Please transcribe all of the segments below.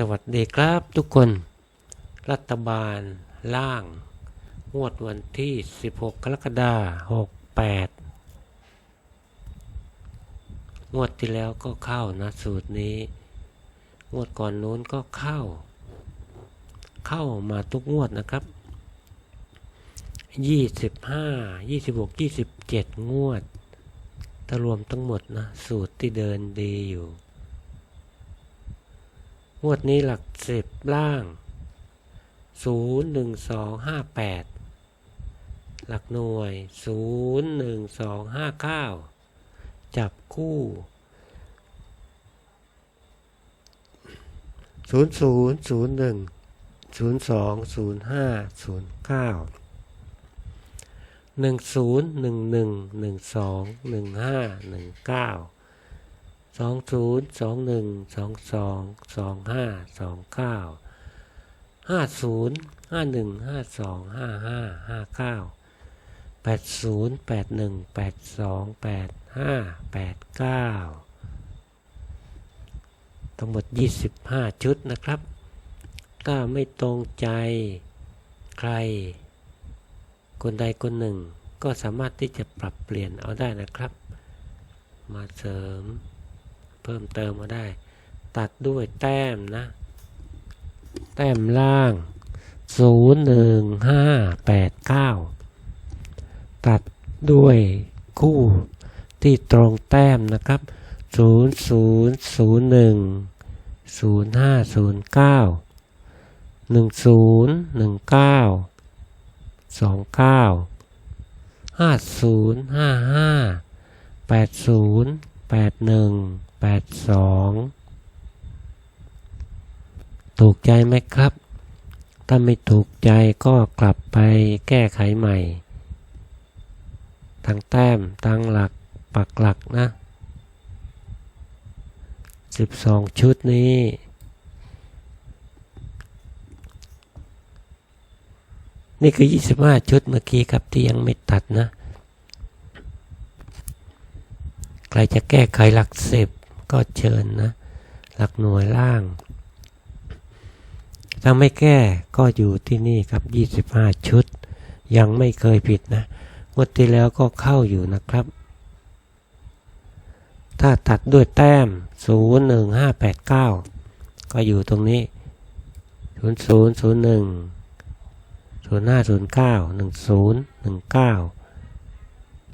สวัสดีครับทุกคน รัฐบาลล่างงวดวันที่ 16 กรกฎาคม68 งวดที่แล้วก็เข้านะสูตรนี้ งวดก่อนนู้นก็เข้า เข้ามาทุกงวดนะครับ 25 26 27 งวดถ้ารวมทั้งหมดนะ สูตรที่เดินดีอยู่ วดนี้หลักสิบล่างศูนย์หนึ่งสองห้าแปดหลักหน่วยศูนย์หนึ่งสองห้าเก้าจับคู่ศูนย์ศูนย์ศูนย์หนึ่งศูนย์สองศูนย์ห้าศูนย์เก้าหนึ่งศูนย์หนึ่งหนึ่งหนึ่งสองหนึ่งห้าหนึ่งเก้า สองศูนย์สองหนึ่งสองสองสองห้าสองเก้าห้าศูนย์ห้าหนึ่งห้าสองห้าห้าห้าเก้าแปดศูนย์แปดหนึ่งแปดสองแปดห้าแปดเก้าทั้งหมดยี่สิบห้าชุดนะครับ ถ้าไม่ตรงใจใคร คนใดคนหนึ่ง ก็สามารถที่จะปรับเปลี่ยนเอาได้นะครับ มาเสริม เพิ่มเติมมาได้ ตัดด้วยแต้มนะ แต้มล่าง 0 1 5 8 9 ตัดด้วยคู่ที่ตรงแต้มนะครับ 0 0 0 1 0 5 0 9 1 0 1 9 2 9 5 0 5 5 8 0 8 1 แปดสองถูกใจไหมครับ ถ้าไม่ถูกใจก็กลับไปแก้ไขใหม่ทางแต้มทางหลักปักหลักนะสิบสองชุดนี้ นี่คือยี่สิบห้าชุดเมื่อกี้ครับที่ยังไม่ตัดนะ ใครจะแก้ไขหลักสิบ ก็เชิญนะหลักหน่วยล่าง ถ้าไม่แก้ก็อยู่ที่นี่ครับ 25 ชุด ยังไม่เคยผิดนะงวดที่แล้วก็เข้าอยู่นะครับ ถ้าตัดด้วยแต้ม 01589 ก็อยู่ตรงนี้ 0001 0509 10 19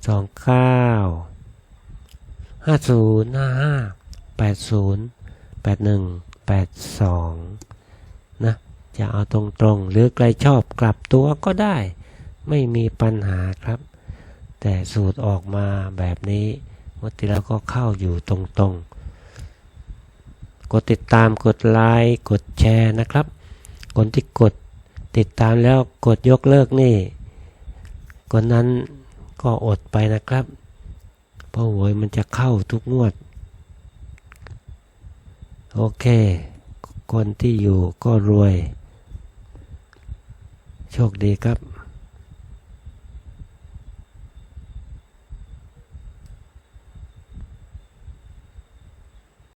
29ห้า ศูนย์ห้าห้าแปดศูนย์แปดหนึ่งแปดสองนะ จะเอาตรงๆ หรือใครชอบกลับตัวก็ได้ ไม่มีปัญหาครับ แต่สูตรออกมาแบบนี้วันที่แล้วก็เข้าอยู่ตรงๆ กดติดตามกดไลค์กดแชร์นะครับ คนที่กดติดตามแล้วกดยกเลิกนี่คนนั้นก็อดไปนะครับ เพราะหวยมันจะเข้าทุกงวด โอเค คนที่อยู่ก็รวย โชคดีครับ